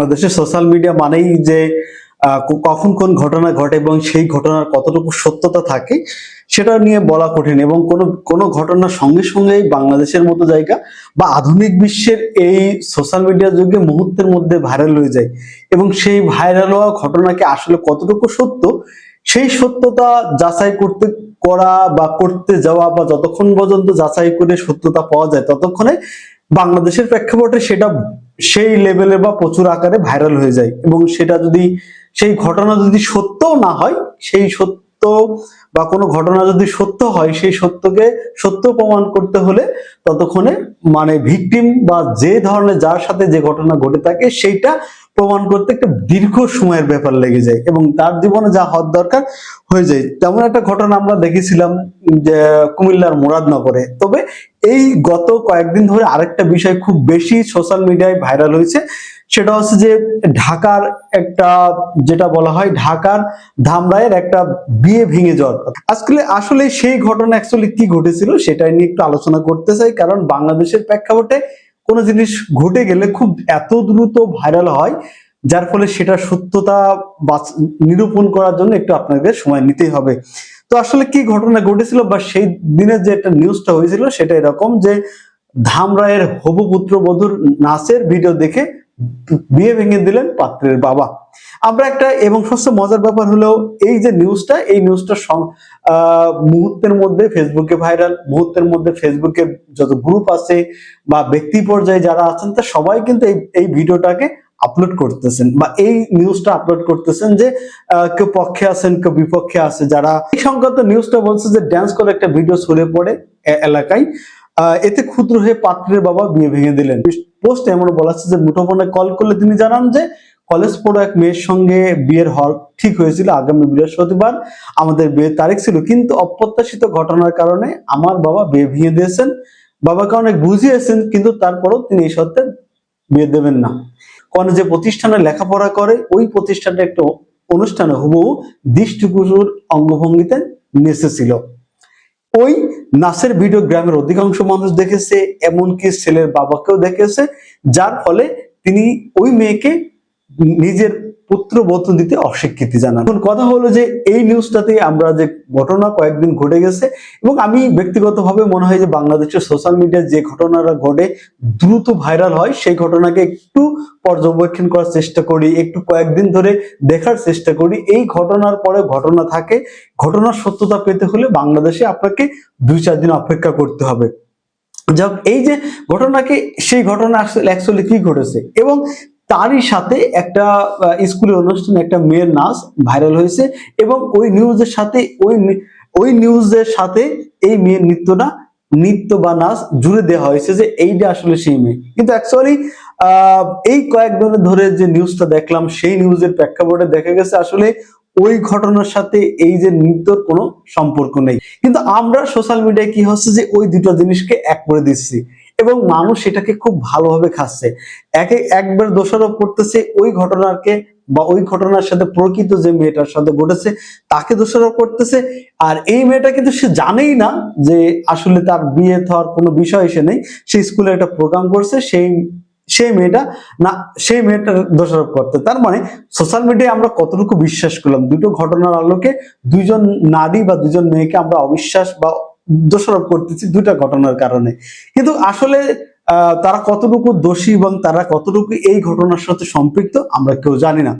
বাংলাদেশের social media মানেই যে কখন কোন ঘটনা ঘটে এবং সেই ঘটনার কতটুকু সত্যতা থাকে, সেটা নিয়ে বলা কঠিন এবং কোনো কোনো ঘটনার সঙ্গে সঙ্গেই বাংলাদেশের মতো জায়গা বা আধুনিক বিশ্বের এই সোশ্যাল মিডিয়ার যুগে মুহূর্তের মধ্যে ভাইরাল হয়ে যায় এবং সেই ভাইরাল হওয়া ঘটনাকে আসলে কতটুকু সত্য, সেই সত্যতা যাচাই করতে, করা বা করতে যাওয়া বা যতক্ষণ পর্যন্ত যাচাই করে সত্যতা পাওয়া যায় ততক্ষণে বাংলাদেশের প্রেক্ষাপটে সেটা সেই লেভেলে বা প্রচুর আকারে ভাইরাল হয়ে যায় এবং সেটা যদি, সেই ঘটনা যদি সত্য না হয়, সেই সত্য বা কোনো ঘটনা যদি সত্য হয়, সেই সত্যকে সত্য প্রমাণ করতে হলে ততক্ষণে মানে ভিকটিম বা যে ধরনের যার সাথে যে ঘটনা ঘটে থাকে, সেইটা প্রমাণ করতে একটা দীর্ঘ সময়ের ব্যাপার লেগে যায় এবং তার জীবনে যা হওয়ার দরকার হয়ে যায়। তেমন একটা ঘটনা আমরা দেখেছিলাম যে কুমিল্লার মুরাদনগরে। তবে এই গত কয়েকদিন ধরে আরেকটা বিষয় খুব বেশি সোশ্যাল মিডিয়ায় ভাইরাল হয়েছে। সেটা হচ্ছে যে ঢাকার একটা যেটা বলা হয় ঢাকার ধামরায়ের একটা বিয়ে ভেঙে যাওয়ার কথা। আজকে আসলে সেই ঘটনা অ্যাকচুয়ালি কি ঘটেছিল সেটা নিয়ে একটু আলোচনা করতে চাই। কারণ বাংলাদেশের প্রেক্ষাপটে কোনো জিনিস ঘটে গেলে খুব এত দ্রুত ভাইরাল হয়, যার ফলে সেটা সত্যতা নিরূপণ করার জন্য একটু আপনাদের সময় নিতেই হবে। তো আসলে কি ঘটনা ঘটেছিল বা সেই দিনের যে একটা নিউজটা হয়েছিল সেটা এরকম যে ধামরায়ের হবু পুত্র বধুর নাচের ভিডিও দেখে বিয়ে ভেঙে দিলেন পাত্রের বাবা। আমরা একটা, এবং সবচেয়ে মজার ব্যাপার হলো, এই যে নিউজটা এই নিউজটা মুহূর্তের মধ্যে ফেসবুকে ভাইরাল মুহূর্তের মধ্যে ফেসবুকে যত গ্রুপ আছে বা ব্যক্তি পর্যায়ে যারা আছেন, তা সবাই কিন্তু এই এই ভিডিওটাকে আপলোড করতেছেন বা এই নিউজটা আপলোড করতেছেন যে কেউ পক্ষে আছেন, কেউ বিপক্ষে আছে যারা। এই সংক্রান্ত নিউজটা বলছে যে ড্যান্স করে একটা ভিডিও ছড়িয়ে পড়ে এলাকায়। এতে ক্ষুদ্র হয়ে পাত্রের বাবা বিয়ে ভেঙে দিলেন। পোস্ট এমন বলা যে, মুঠোফোনে কল করলে তিনি জানান যে, কলেজ পড়ো এক মেয়ের সঙ্গে বিয়ের হল ঠিক হয়েছিল আগামী বৃহস্পতিবার। আমাদের বিয়ের তারিখ ছিল, কিন্তু অপ্রত্যাশিত ঘটনার কারণে আমার বাবা বিয়ে ভেঙে দিয়েছেন। বাবাকে অনেক বুঝিয়েছেন, কিন্তু তারপরও তিনি এই সত্ত্বে বিয়ে দেবেন না। কোন যে প্রতিষ্ঠানে লেখাপড়া করে, ওই প্রতিষ্ঠানটা একটা অনুষ্ঠানে হুবহু দৃষ্টিকুচুর অঙ্গভঙ্গিতে নেচেছিল। ওই নাসের ভিডিও গ্রামের অধিকাংশ মানুষ দেখেছে, এমনকি ছেলের বাবাকেও দেখেছে। যার ফলে তিনি ওই মেয়েকে নিজের পুত্র বধূ দিতে অস্বীকৃতি জানান। এখন কথা হলো যে, এই নিউজটাতে আমরা যে ঘটনা কয়েকদিন ঘটে গেছে এবং আমি ব্যক্তিগতভাবে মনে হয় যে বাংলাদেশের সোশ্যাল মিডিয়ায় যে ঘটনাটা ঘটে দ্রুত ভাইরাল হয়, সেই ঘটনাকে একটু পর্যবেক্ষণ করার চেষ্টা করি, একটু কয়েকদিন ধরে দেখার চেষ্টা করি। এই ঘটনার পরে ঘটনা থাকে, ঘটনার সত্যতা পেতে হলে বাংলাদেশে আপনাকে দুই চার দিন অপেক্ষা করতে হবে। যাক, এই যে ঘটনাকে, সেই ঘটনা আসলে অ্যাকচুয়ালি কি ঘটেছে? এবং তারই সাথে একটা স্কুলের অনুষ্ঠানে একটা মেয়ের নাচ ভাইরাল হয়েছে এবং ওই নিউজের সাথে, ওই ওই নিউজের সাথে এই মেয়ের নৃত্যটা, নৃত্য বা নাচ জুড়ে দেওয়া হয়েছে যে এইটা আসলে সেই মেয়ে। কিন্তু অ্যাকচুয়ালি এই কয়েক ধরে যে নিউজটা দেখলাম, সেই নিউজের প্রেক্ষাপটে দেখা গেছে আসলে ওই ঘটনার সাথে এই যে নৃত্যর কোনো সম্পর্ক নেই। কিন্তু আমরা সোশ্যাল মিডিয়ায় কি হচ্ছে যে ওই দুটো জিনিসকে এক করে দিচ্ছি এবং মানুষ সেটাকে খুব ভালোভাবে খাচ্ছে। একে একবার দোষারোপ করতেছে, ওই ঘটনাকে বা ওই ঘটনার সাথে প্রকৃত যে মেয়েটার সাথে ঘটেছে, তাকে দোষারোপ করতেছে আর এই মেয়েটা কিন্তু সে জানেই না যে আসলে তার বিয়ে হওয়ার কোনো বিষয় এসে নেই। সে স্কুলে একটা প্রোগ্রাম করছে, সেই সেই মেয়েটা না, সেই মেয়েটা দোষারোপ করতে। তার মানে সোশ্যাল মিডিয়ায় আমরা কতটুকু বিশ্বাস করলাম? দুটো ঘটনার আলোকে দুইজন নারী বা দুজন মেয়েকে আমরা অবিশ্বাস বা দোষারোপ করতেছি দুটা ঘটনার কারণে। কিন্তু আসলে তারা কতটুকু দোষী এবং তারা কতটুকু এই ঘটনার সাথে সম্পৃক্ত আমরা কেউ জানি না।